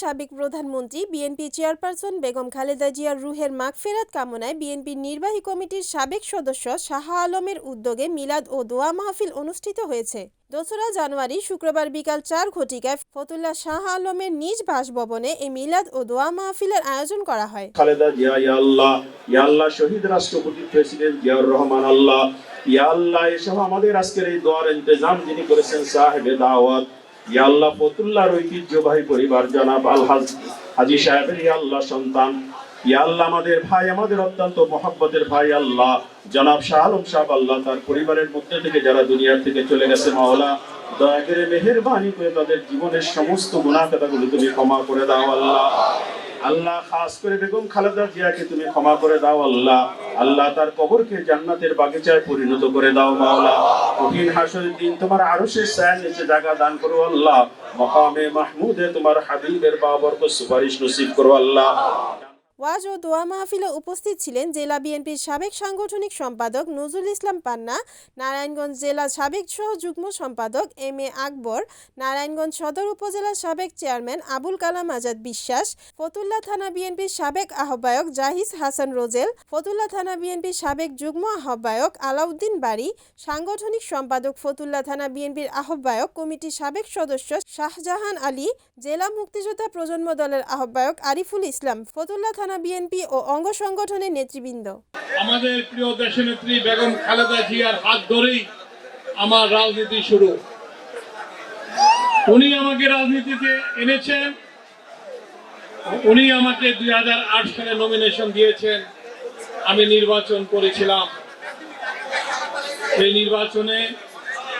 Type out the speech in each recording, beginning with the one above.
সাবেক প্রধানমন্ত্রী, BNP chairperson Begum Khaleda জিয়ার রুহের মাগফেরাত কামনায় বিএনপির নির্বাহী কমিটির সাবেক সদস্য শাহ আলমের উদ্যোগে মিলাদ ও দোয়া মাহফিল অনুষ্ঠিত হয়েছে। দোসরা জানুয়ারি শুক্রবার বিকাল চার ঘটিকায় ফতুল্লা শাহ আলমের নিজ বাসভবনে এই মিলাদ ও দোয়া মাহফিলের আয়োজন করা হয়। খালেদা জিয়া, ইয়া আল্লাহ শহীদ রাষ্ট্রপতি, প্রেসিডেন্ট জিয়াউর রহমান, আল্লাহ, ইয়া এসব আমাদের আজকের এই দোয়ার ইন্তজাম যিনি করেছেন সাহেবে দাওয়াত ইয়া আল্লাহ ফতুল্লাহর ঐতিহ্যবাহী পরিবার জনাব আলহাজ হাজি সাহেবের ইয়া আল্লাহ সন্তান। ইয়াল্লা আমাদের ভাই, আমাদের অত্যন্ত মহাব্বতের ভাই আল্লাহ। জনাব শাহ আলম সাহেব আল্লাহ তার পরিবারের মধ্যে থেকে যারা দুনিয়ার থেকে চলে গেছে মাওলা, দয়া করে মেহরবানি করে তাদের জীবনের সমস্ত গুণাকাতাগুলো তুমি ক্ষমা করে দাও আল্লাহ। আল্লাহ খাস করে বেগম খালেদা জিয়াকে তুমি ক্ষমা করে দাও, আল্লাহ। আল্লাহ তার কবরকে জান্নাতের বাগিচায় পরিণত করে দাও, মাওলা। কঠিন হাসরের দিন তোমার আরও ছায়ার নিচে জায়গা দান করো, আল্লাহ। মকামে মাহমুদে তোমার হাবিবের বাবরকে সুপারিশ নসিব করো, আল্লাহ। ওয়াজ ও দোয়া মাহফিলে উপস্থিত ছিলেন জেলা বিএনপির সাবেক সাংগঠনিক সম্পাদক নজরুল ইসলাম পান্না, নারায়ণগঞ্জ জেলা সাবেক সহ যুগ্ম সম্পাদক এম এ আকবর, নারায়ণগঞ্জ সদর উপজেলার সাবেক চেয়ারম্যান আবুল কালাম আজাদ বিশ্বাস, ফতুল্লা থানা বিএনপির সাবেক আহ্বায়ক জাহিজ হাসান রোজেল, ফতুল্লা থানা বিএনপির সাবেক যুগ্ম আহ্বায়ক আলাউদ্দিন বাড়ি সাংগঠনিক সম্পাদক ফতুল্লা থানা বিএনপির আহ্বায়ক কমিটির সাবেক সদস্য শাহজাহান আলী, জেলা মুক্তিযোদ্ধা প্রজন্ম দলের আহ্বায়ক আরিফুল ইসলাম, ফতুল্লা থানা বিএনপি ও অঙ্গ সংগঠনের নেতৃবৃন্দ। আমাদের প্রিয় দেশনেত্রী বেগম খালেদা জিয়ার হাত ধরেই আমার রাজনীতি শুরু। উনি আমাকে রাজনীতিতে এনেছেন। উনি আমাকে দুই সালে নমিনেশন দিয়েছেন। আমি নির্বাচন করেছিলাম। সেই নির্বাচনে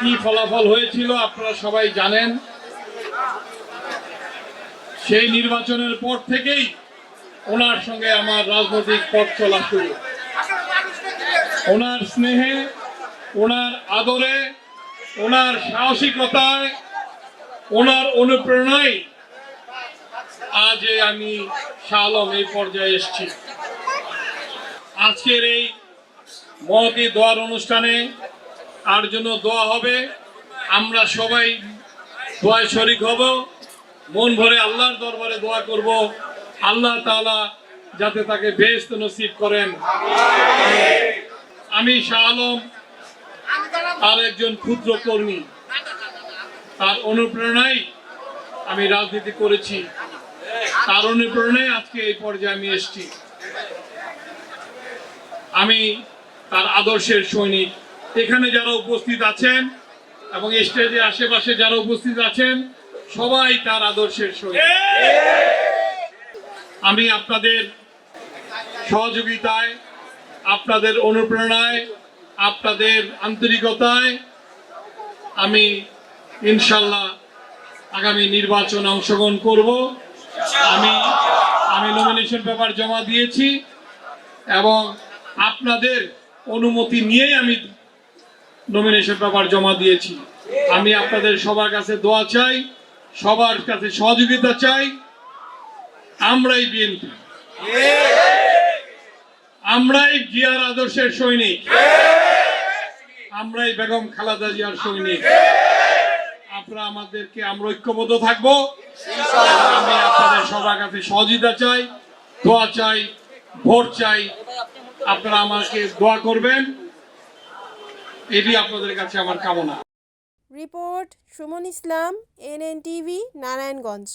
কি ফলাফল হয়েছিল আপনারা সবাই জানেন। সেই নির্বাচনের পর থেকেই ওনার সঙ্গে আমার রাজনৈতিক পথ চলা শুরু। ওনার স্নেহে, ওনার আদরে, ওনার সাহসিকতায়, ওনার অনুপ্রেরণায় আজ আমি শালম এই পর্যায়ে এসেছি। আজকের এই মহতি দোয়ার অনুষ্ঠানে আর জন্য দোয়া হবে, আমরা সবাই দোয়ায় শরিক হব, মন ভরে আল্লাহর দরবারে দোয়া করব। আল্লাহ তাআলা যাতে তাকে বেস্ত নসিব করেন। আমি শাহ আলম, তার একজন ক্ষুদ্র কর্মী। তার অনুপ্রেরণায় আমি রাজনীতি করেছি। তার অনুপ্রেরণায় আজকে এই পর্যায়ে আমি এসেছি। আমি তার আদর্শের সৈনিক। এখানে যারা উপস্থিত আছেন এবং স্টেজের আশেপাশে যারা উপস্থিত আছেন, সবাই তার আদর্শের সৈনিক। আমি আপনাদের সহযোগিতায়, আপনাদের অনুপ্রেরণায়, আপনাদের আন্তরিকতায় আমি ইনশাল্লাহ আগামী নির্বাচনে অংশগ্রহণ করব। আমি আমি নমিনেশন পেপার জমা দিয়েছি এবং আপনাদের অনুমতি নিয়েই আমি নমিনেশন পেপার জমা দিয়েছি। আমি আপনাদের সবার কাছে দোয়া চাই, সবার কাছে সহযোগিতা চাই। আমরাই বিএনপি। আমরাই জিয়ার আদর্শের সৈনিক। আমরাই বেগম খালাদা জিয়ার সৈনিক। আপনারা আমাদেরকে, আমরা ঐক্যবদ্ধ থাকব। আমি আপনাদের সবার কাছে সহযোগিতা চাই, দোয়া চাই, ভোট চাই। আপনারা আমাকে দোয়া করবেন। এটি আপনাদের কাছে আমার কামনা। Report, Suman Islam, NN TV, Narayanganj.